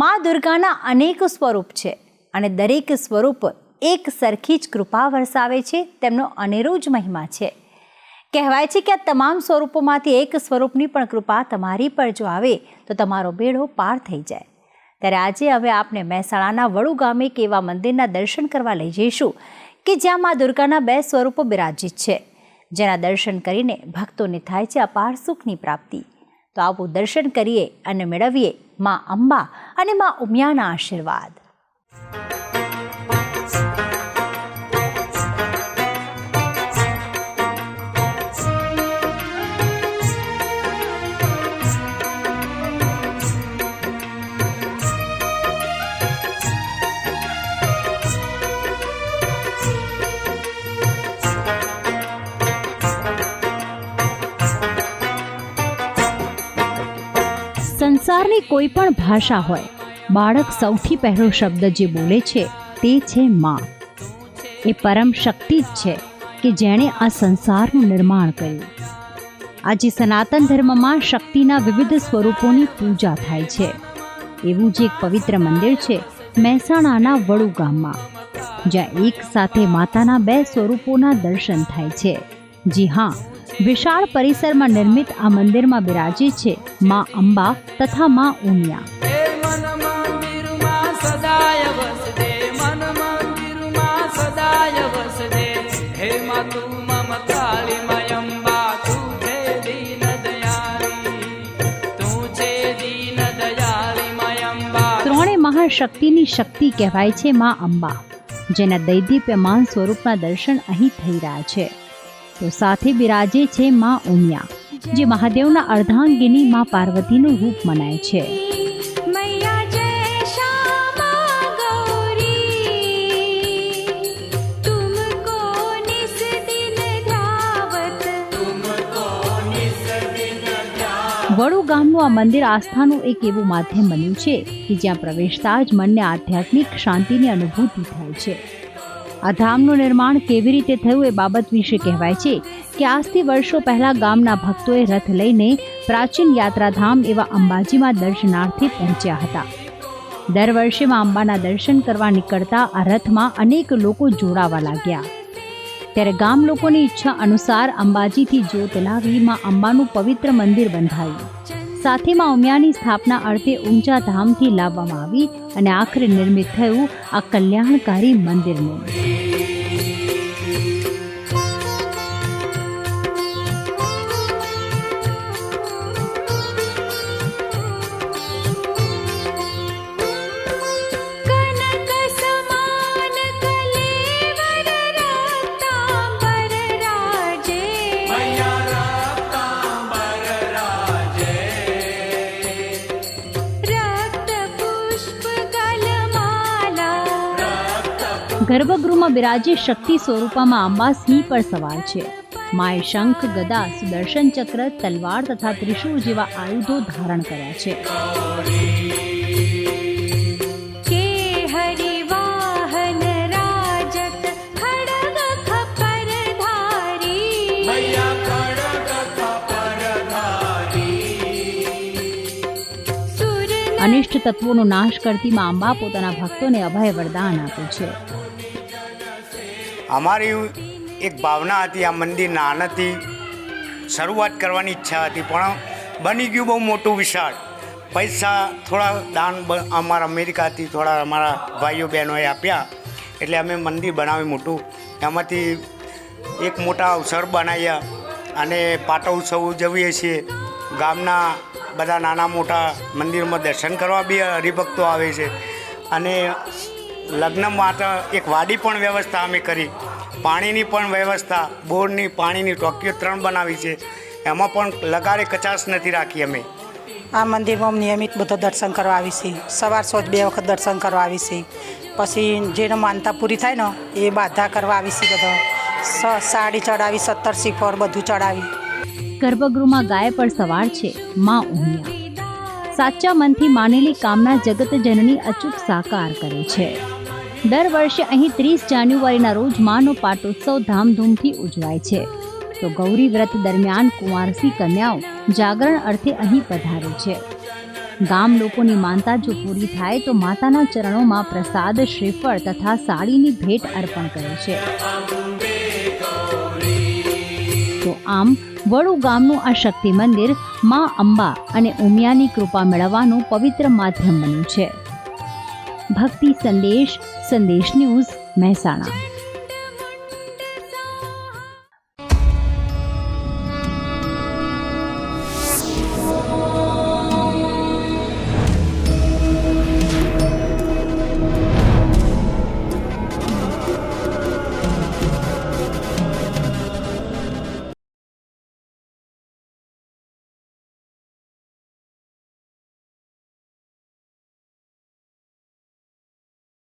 મા દુર્ગાના અનેક સ્વરૂપ છે અને દરેક સ્વરૂપ એક સરખી જ કૃપા વરસાવે છે, તેમનો અનેરો જ મહિમા છે. કહેવાય છે કે આ તમામ સ્વરૂપોમાંથી એક સ્વરૂપની પણ કૃપા તમારી પર જો આવે, તો તમારો બેડો પાર થઈ જાય. ત્યારે આજે હવે આપને મહેસાણાના વડુ ગામે એક એવા મંદિરના દર્શન કરવા લઈ જઈશું, કે જ્યાં મા દુર્ગાના બે સ્વરૂપો બિરાજિત છે. જેના દર્શન કરીને ભક્તોને થાય છે અપાર સુખની પ્રાપ્તિ. તો આવો દર્શન કરીએ અને મેળવીએ મા અંબા અને મા ઉમિયાના આશીર્વાદ. સંસારની કોઈ પણ ભાષા હોય, બાળક સૌથી પહેલો શબ્દ જે બોલે છે તે છે માં. એ પરમ શક્તિ જ છે કે જેણે આ સંસારનું નિર્માણ કર્યું. આજે સનાતન ધર્મમાં શક્તિના વિવિધ સ્વરૂપોની પૂજા થાય છે. એવું જ એક પવિત્ર મંદિર છે મહેસાણાના વડુ ગામમાં, જ્યાં એક સાથે માતાના બે સ્વરૂપોના દર્શન થાય છે. જી હા વિશાળ પરિસરમાં નિર્મિત આ મંદિરમાં બિરાજે છે મા અંબા તથા મા ઉમિયા. ત્રણે મહાશક્તિની શક્તિ કહેવાય છે મા અંબા જેના દૈદીપ્યમાન સ્વરૂપના દર્શન અહીં થઈ રહ્યા છે. શક્તિઓ સાથે બિરાજે છે માં ઉમિયા જે મહાદેવના અર્ધાંગીની માં પાર્વતીનું રૂપ મનાય છે. વડુ ગામનું આ મંદિર આસ્થાનું એક એવું માધ્યમ બન્યું છે કે જ્યાં પ્રવેશતા જ મનને આધ્યાત્મિક શાંતિની અનુભૂતિ થાય છે. આ ધામનું નિર્માણ કેવી રીતે થયું એ બાબત વિશે કહેવાય છે કે આજથી વર્ષો પહેલા ગામના ભક્તોએ રથ લઈને પ્રાચીન યાત્રાધામ એવા અંબાજીમાં દર્શનાર્થે પહોંચ્યા હતા. દર વર્ષે માં અંબાના દર્શન કરવા નીકળતા આ રથમાં અનેક લોકો જોડાવા લાગ્યા. ત્યારે ગામ લોકોની ઈચ્છા અનુસાર અંબાજીથી જ્યોત લાવી માં અંબાનું પવિત્ર મંદિર બંધાયું. સાથે માં ઉમિયાની સ્થાપના અર્થે ઊંચા ધામથી લાવવામાં આવી અને આખરે નિર્મિત થયું આ કલ્યાણકારી મંદિરનું. ગર્ભગૃહમાં બિરાજે શક્તિ સ્વરૂપમાં અંબા સિંહ પર સવાર છે. માય શંખ ગદા સુદર્શન ચક્ર તલવાર તથા ત્રિશુર જેવા આયુધો ધારણ કર્યા છે. અનિષ્ટ તત્વોનો નાશ કરતી માં અંબા પોતાના ભક્તોને અભય વરદાન આપે છે. અમારી એક ભાવના હતી, આ મંદિર નાનાથી શરૂઆત કરવાની ઈચ્છા હતી, પણ બની ગયું બહુ મોટું વિશાળ. પૈસા થોડા દાન અમારા અમેરિકાથી થોડા અમારા ભાઈઓ બહેનોએ આપ્યા. એટલે અમે મંદિર બનાવ્યું મોટું. એમાંથી એક મોટા અવસર બનાવ્યા અને પાટોત્સવ ઉજવીએ છીએ. ગામના બધા નાના મોટા મંદિરમાં દર્શન કરવા બી હરિભક્તો આવે છે. અને લગ્ન માટે એક વાડી પણ વ્યવસ્થા અમે કરી. પાણીની પણ વ્યવસ્થા બોરની પાણીની ટોકીઓ ત્રણ બનાવી છે. એમાં પણ લગારે કચાશ નથી રાખી અમે. આ મંદિરમાં નિયમિત બધો દર્શન કરવા આવી છે. સવાર સોજ બે વખત દર્શન કરવા આવી છે. પછી જેને માનતા પૂરી થાય ને એ બાધા કરવા આવી છે બધો. સાડી ચડાવી સત્તર શિખર બધું ચડાવી. ગર્ભગૃહમાં ગાય પર સવાર છે. માં ઉમિયા. સાચા મનથી માનેલી કામના જગત જનની અચૂક સાકાર કરે છે. દર વર્ષે અહીં ત્રીસ જાન્યુઆરીના રોજ માનો પાટોત્સવ ધામધૂમથી ઉજવાય છે. તો ગૌરી વ્રત દરમિયાન કુંવારસી કન્યાઓ જાગરણ અર્થે અહીં પધારે છે. ગામ લોકોની માનતા જો પૂરી થાય તો માતાના ચરણોમાં પ્રસાદ, શ્રીફળ તથા સાડીની ભેટ અર્પણ કરે છે. તો આમ, વડુ ગામનું આ શક્તિ મંદિર મા અંબા અને ઉમિયાની કૃપા મેળવવાનું પવિત્ર માધ્યમ બન્યું છે. ભક્તિ સંદેશ સંદેશ ન્યૂઝ મહેસાણા.